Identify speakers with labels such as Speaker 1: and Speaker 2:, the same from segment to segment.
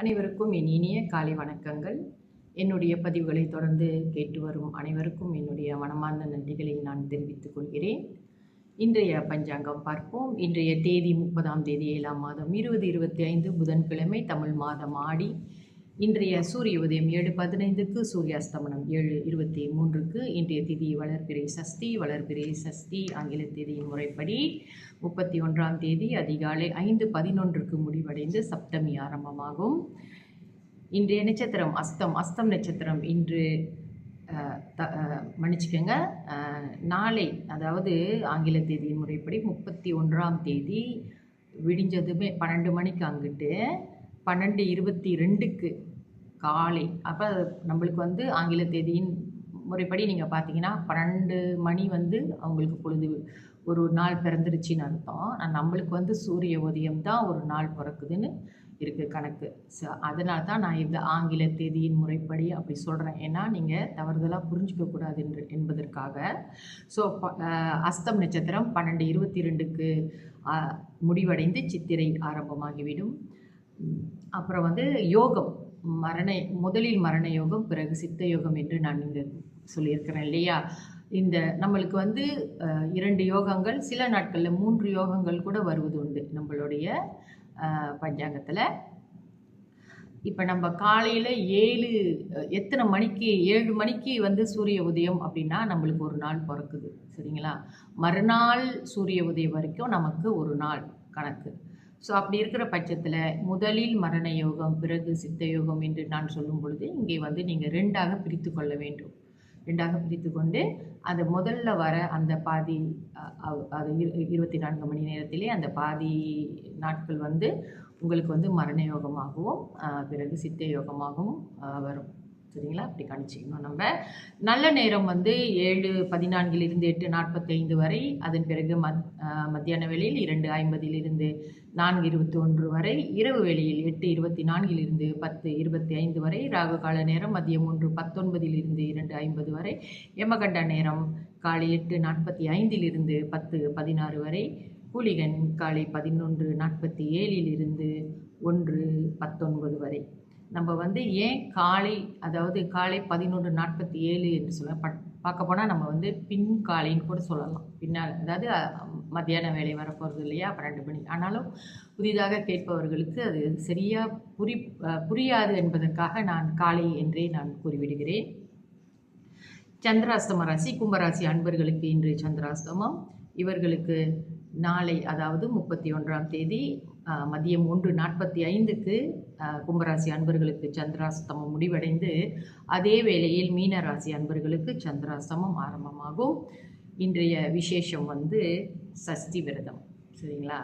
Speaker 1: அனைவருக்கும் என் இனிய காலை வணக்கங்கள். என்னுடைய பதிவுகளை தொடர்ந்து கேட்டு வரும் அனைவருக்கும் என்னுடைய மனமார்ந்த நன்றிகளை நான் தெரிவித்துக் கொள்கிறேன். இன்றைய பஞ்சாங்கம் பார்ப்போம். இன்றைய தேதி முப்பதாம் தேதி ஏழாம் மாதம். இருபது இருபத்தி ஐந்து புதன்கிழமை தமிழ் மாதம் ஆடி இன்றைய சூரிய உதயம் ஏழு பதினைந்துக்கு சூரியாஸ்தமனம் ஏழு இருபத்தி மூன்றுக்கு இன்றைய திதி வளர்பிறை சஷ்டி வளர்பிறை சஷ்டி ஆங்கில தேதியின் முறைப்படி முப்பத்தி ஒன்றாம் தேதி அதிகாலை ஐந்து பதினொன்றுக்கு முடிவடைந்து சப்தமி ஆரம்பமாகும். இன்றைய நட்சத்திரம் அஸ்தம் அஸ்தம் நட்சத்திரம் இன்று த- மன்னிச்சிக்கோங்க மன்னிச்சுக்கோங்க நாளை அதாவது ஆங்கில தேதியின் முறைப்படி முப்பத்தி ஒன்றாம் தேதி விடிஞ்சதுமே பன்னெண்டு மணிக்கு அங்கிட்டு பன்னெண்டு இருபத்தி ரெண்டுக்கு காலை. அப்போ நம்மளுக்கு வந்து ஆங்கில தேதியின் முறைப்படி நீங்கள் பார்த்தீங்கன்னா பன்னெண்டு மணி வந்து அவங்களுக்கு பொழுது ஒரு நாள் பிறந்துருச்சின்னு அர்த்தம். நம்மளுக்கு வந்து சூரிய உதயம் தான் ஒரு நாள் பிறக்குதுன்னு இருக்குது கணக்கு. ஸோ அதனால தான் நான் இந்த ஆங்கில தேதியின் முறைப்படி அப்படி சொல்கிறேன் ஏன்னா நீங்கள் தவறுதலாக புரிஞ்சுக்க கூடாது என்று என்பதற்காக. ஸோ அஸ்தம் நட்சத்திரம் பன்னெண்டு இருபத்தி ரெண்டுக்கு முடிவடைந்து சித்திரை ஆரம்பமாகிவிடும். அப்புறம் வந்து யோகம். மரண முதலில் மரண யோகம் பிறகு சித்த யோகம் என்று நான் இங்கே சொல்லியிருக்கிறேன் இல்லையா? இந்த நம்மளுக்கு வந்து இரண்டு யோகங்கள் சில நாட்களில் மூன்று யோகங்கள் கூட வருவது உண்டு நம்மளுடைய பஞ்சாங்கத்தில். இப்போ நம்ம காலையில் ஏழு எத்தனை மணிக்கு ஏழு மணிக்கு வந்து சூரிய உதயம் அப்படின்னா நம்மளுக்கு ஒரு நாள் பிறக்குது சரிங்களா? மறுநாள் சூரிய உதயம் வரைக்கும் நமக்கு ஒரு நாள் கணக்கு. ஸோ அப்படி இருக்கிற பட்சத்தில் முதலில் மரண யோகம் பிறகு சித்த யோகம் என்று நான் சொல்லும் பொழுது இங்கே வந்து நீங்கள் ரெண்டாக பிரித்து கொள்ள வேண்டும். ரெண்டாக பிரித்து கொண்டு அந்த முதல்ல வர அந்த பாதி அது இரு- இருபத்தி நான்கு மணி நேரத்திலே அந்த பாதி நாட்கள் வந்து உங்களுக்கு வந்து மரண யோகமாகவும் பிறகு சித்த யோகமாகவும் வரும். சரிங்களா? அப்படி கணிச்சிக்கணும். நம்ம நல்ல நேரம் வந்து ஏழு பதினான்கிலிருந்து எட்டு நாற்பத்தைந்து வரை அதன் பிறகு மத் மத்தியான வேளையில் இரண்டு ஐம்பதிலிருந்து நான்கு இருபத்தி ஒன்று வரை இரவு வேளையில் எட்டு இருபத்தி நான்கிலிருந்து பத்து இருபத்தி ஐந்து வரை ராகு கால நேரம் மதியம் ஒன்று பத்தொன்பதிலிருந்து இரண்டு ஐம்பது வரை எமகண்ட நேரம் காலை எட்டு நாற்பத்தி ஐந்திலிருந்து பத்து பதினாறு வரை கூலிகன் காலை பதினொன்று நாற்பத்தி ஏழிலிருந்து ஒன்று பத்தொன்பது வரை. நம்ம வந்து ஏன் காலை அதாவது காலை பதினொன்று நாற்பத்தி ஏழு என்று சொல்ல பட் பார்க்க போனால் நம்ம வந்து பின் காலைன்னு கூட சொல்லலாம். பின்னால் அதாவது மத்தியான வேலை வரப்போகிறது இல்லையா? பன்னெண்டு மணி. ஆனாலும் புதிதாக கேட்பவர்களுக்கு அது சரியாக புரி புரியாது என்பதற்காக நான் காலை என்றே நான் கூறிவிடுகிறேன். சந்திராஸ்தம ராசி கும்பராசி அன்பர்களுக்கு இன்று சந்திராஸ்தமம் இவர்களுக்கு நாளை அதாவது முப்பத்தி ஒன்றாம் தேதி மதியம் ஒன்று நாற்பத்தி ஐந்துக்கு கும்பராசி அன்பர்களுக்கு சந்திராஸ்தமம் முடிவடைந்து அதே வேளையில் மீனராசி அன்பர்களுக்கு சந்திராஸ்தமம் ஆரம்பமாகும். இன்றைய விசேஷம் வந்து சஷ்டி விரதம் சரிங்களா?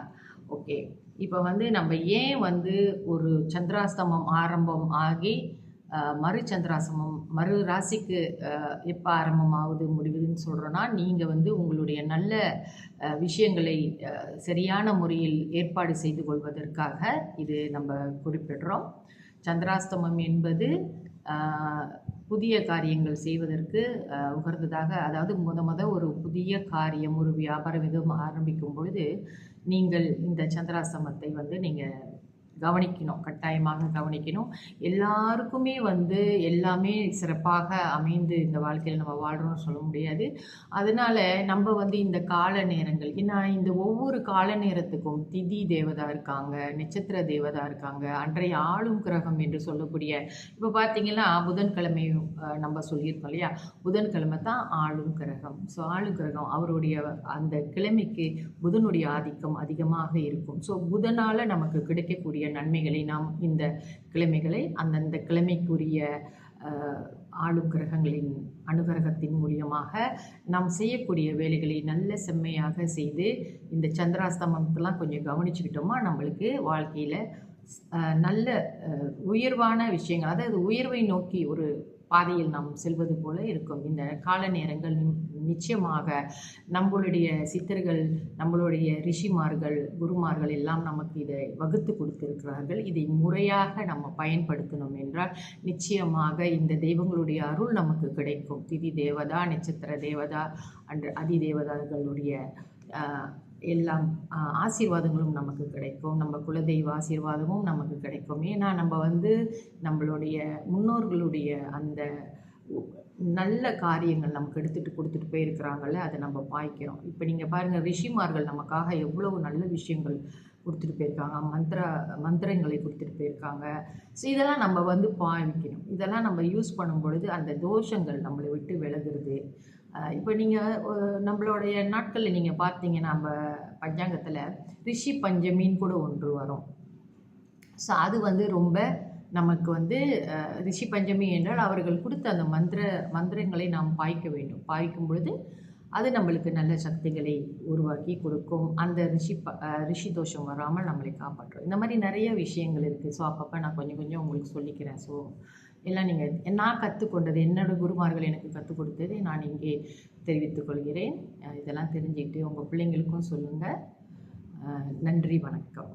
Speaker 1: ஓகே. இப்போ வந்து நம்ம ஏன் வந்து ஒரு சந்திராஸ்தமம் ஆரம்பம் ஆகி மறு சந்திராசமம் மறு ராசிக்கு எப்போ ஆரம்பமாகுது முடிவுதுன்னு சொல்கிறோன்னா நீங்கள் வந்து உங்களுடைய நல்ல விஷயங்களை சரியான முறையில் ஏற்பாடு செய்து கொள்வதற்காக இது நம்ம குறிப்பிடுறோம். சந்திராஸ்தமம் என்பது புதிய காரியங்கள் செய்வதற்கு உகர்ந்ததாக அதாவது முத முத ஒரு புதிய காரியம் ஒரு வியாபாரம் விதம் ஆரம்பிக்கும் பொழுது நீங்கள் இந்த சந்திராஸ்தமத்தை வந்து நீங்கள் கவனிக்கணும் கட்டாயமாக கவனிக்கணும். எல்லாருக்குமே வந்து எல்லாமே சிறப்பாக அமைந்து இந்த வாழ்க்கையில் நம்ம வாழ்கிறோம்னு சொல்ல முடியாது. அதனால் நம்ம வந்து இந்த கால நேரங்கள் ஏன்னா இந்த ஒவ்வொரு கால நேரத்துக்கும் திதி தேவதா இருக்காங்க நட்சத்திர தேவதா இருக்காங்க அன்றைய ஆளும் கிரகம் என்று சொல்லக்கூடிய இப்போ பார்த்தீங்கன்னா புதன்கிழமை நம்ம சொல்லியிருக்கோம் இல்லையா? புதன்கிழமை தான் ஆளும் கிரகம். ஸோ ஆளும் கிரகம் அவருடைய அந்த கிழமைக்கு புதனுடைய ஆதிக்கம் அதிகமாக இருக்கும். ஸோ புதனால் நமக்கு கிடைக்கக்கூடிய நன்மைகளை நாம் இந்த கிழமைகளை அந்தந்த கிழமைக்குரிய ஆளுக்கிரகங்களின் ஆளும் கிரகங்களின் அனுகிரகத்தின் மூலியமாக நாம் செய்யக்கூடிய வேலைகளை நல்ல செம்மையாக செய்து இந்த சந்திராஸ்தமத்தெல்லாம் கொஞ்சம் கவனிச்சுக்கிட்டோமா நம்மளுக்கு வாழ்க்கையில் நல்ல உயர்வான விஷயங்கள் அதாவது உயர்வை நோக்கி ஒரு பாதையில் நாம் செல்வது போல இருக்கும். இந்த கால நேரங்கள் நிச்சயமாக நம்மளுடைய சித்தர்கள் நம்மளுடைய ரிஷிமார்கள் குருமார்கள் எல்லாம் நமக்கு இதை வகுத்து கொடுத்திருக்கிறார்கள். இதை முறையாக நம்ம பயன்படுத்தணும் என்றால் நிச்சயமாக இந்த தெய்வங்களுடைய அருள் நமக்கு கிடைக்கும். திதி தேவதா நட்சத்திர தேவதா அன்று அதி தேவதார்களுடைய எல்லாம் ஆசீர்வாதங்களும் நமக்கு கிடைக்கும். நம்ம குலதெய்வ ஆசீர்வாதமும் நமக்கு கிடைக்கும். ஏன்னா நம்ம வந்து நம்மளுடைய முன்னோர்களுடைய அந்த நல்ல காரியங்கள் நமக்கு எடுத்துகிட்டு கொடுத்துட்டு போயிருக்கிறாங்கல்ல அதை நம்ம பாய்க்கிறோம். இப்போ நீங்கள் பாருங்கள் ரிஷிமார்கள் நமக்காக எவ்வளவு நல்ல விஷயங்கள் கொடுத்துட்டு போயிருக்காங்க மந்திர மந்திரங்களை கொடுத்துட்டு போயிருக்காங்க. ஸோ இதெல்லாம் நம்ம வந்து பாவிக்கணும் இதெல்லாம் நம்ம யூஸ் பண்ணும் பொழுது அந்த தோஷங்கள் நம்மளை விட்டு விலகுறது. இப்போ நீங்கள் நம்மளுடைய நாட்களில் நீங்கள் பார்த்தீங்கன்னா நம்ம பஞ்சாங்கத்தில் ரிஷி பஞ்சமின்னு கூட ஒன்று வரும். ஸோ அது வந்து ரொம்ப நமக்கு வந்து ரிஷி பஞ்சமி என்றால் அவர்கள் கொடுத்த அந்த மந்திர மந்திரங்களை நாம் பாய்க்க வேண்டும். பாய்க்கும் பொழுது அது நம்மளுக்கு நல்ல சக்திகளை உருவாக்கி கொடுக்கும். அந்த ரிஷி ப ரிஷி தோஷம் வராமல் நம்மளை காப்பாற்றும். இந்த மாதிரி நிறைய விஷயங்கள் இருக்குது ஸோ அப்பப்போ நான் கொஞ்சம் கொஞ்சம் உங்களுக்கு சொல்லிக்கிறேன். ஸோ எல்லாம் நீங்கள் நான் கற்றுக்கொண்டது என்னோட குருமார்கள் எனக்கு கற்றுக் கொடுத்ததை நான் இங்கே தெரிவித்துக் கொள்கிறேன். இதெல்லாம் தெரிஞ்சுக்கிட்டு உங்கள் பிள்ளைங்களுக்கும் சொல்லுங்கள் நன்றி வணக்கம்.